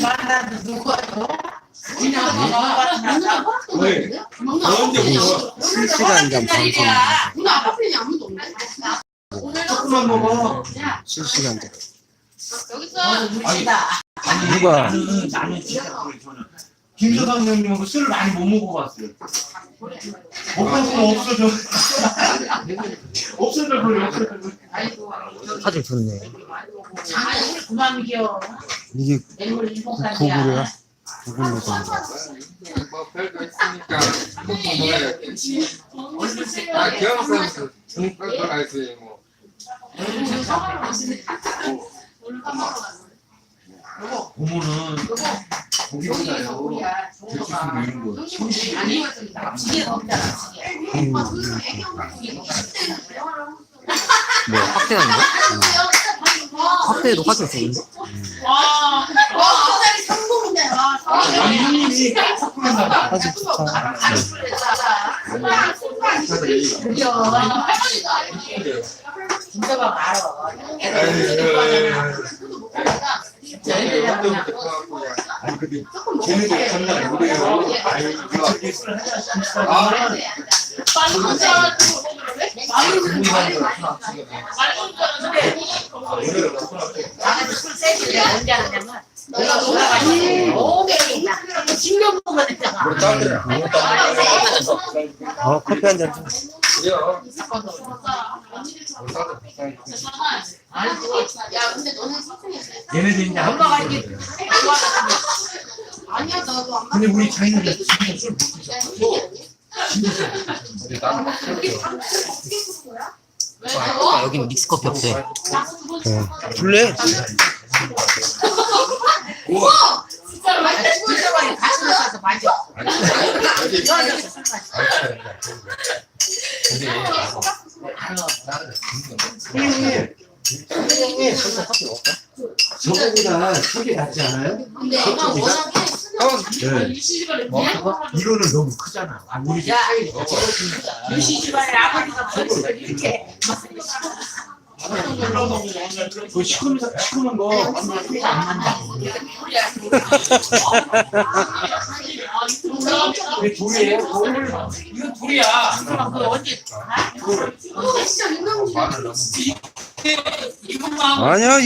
만나도 누구요? 그냥 누가 왜? 언제부터? 실시간이란 방송 오늘 아파트에 아무도 없네. 조금만 먹어. 실시간대 여기서 물시다. 누가? 나는 나는 진짜 모르겠어요. 김서당 형님하고 술을 많이 못 먹어봤어요. 먹방송 없어져. 없어져 버려. 없어져 버려. 아이고. 사진 좋네 장난이 그만 귀여워. 이게 구글이야. 구글로 된 거. 뭐 별거 있으니까 먹고 먹어야지. 아 기왕사에서 중국을 알지 뭐. 고모는 고기보다요. 대추수 매운 거. 아니. 음, 뭐 확대하는 거? 확대해도 화질 좋은데? 형님이 섞는다. 화질 좋다. 진짜가 말어. 아니 근데 쟤네들 장난 아니래요. 아유 한잔 아, 혼자 나한테 술 세길래 언제 하냐면, 내가 신경. 어 커피 한 잔 좀. 아이고, 야, 근데 너는 사생했어. 얘네들 이제 엄마가 이게 아니야, 나도 안 근데 우리 자기는 진짜 술못 드셔. 아, 여긴 믹스 커피 없대. 줄래? 진짜로 말해. 술자방에 같이 넣어서 마셔. 여자서 술 마셔. 형님 저거보다 저게 낫지 않아요? 근데 애가 워낙에 네. 이거는 너무 크잖아. 아, 우리 집 야. 차이 유시 집안에 아버지가 벌써 이렇게. 그 시커먼 시커먼 거. 이게 둘이에요? 둘. 이거 둘이야. 아니야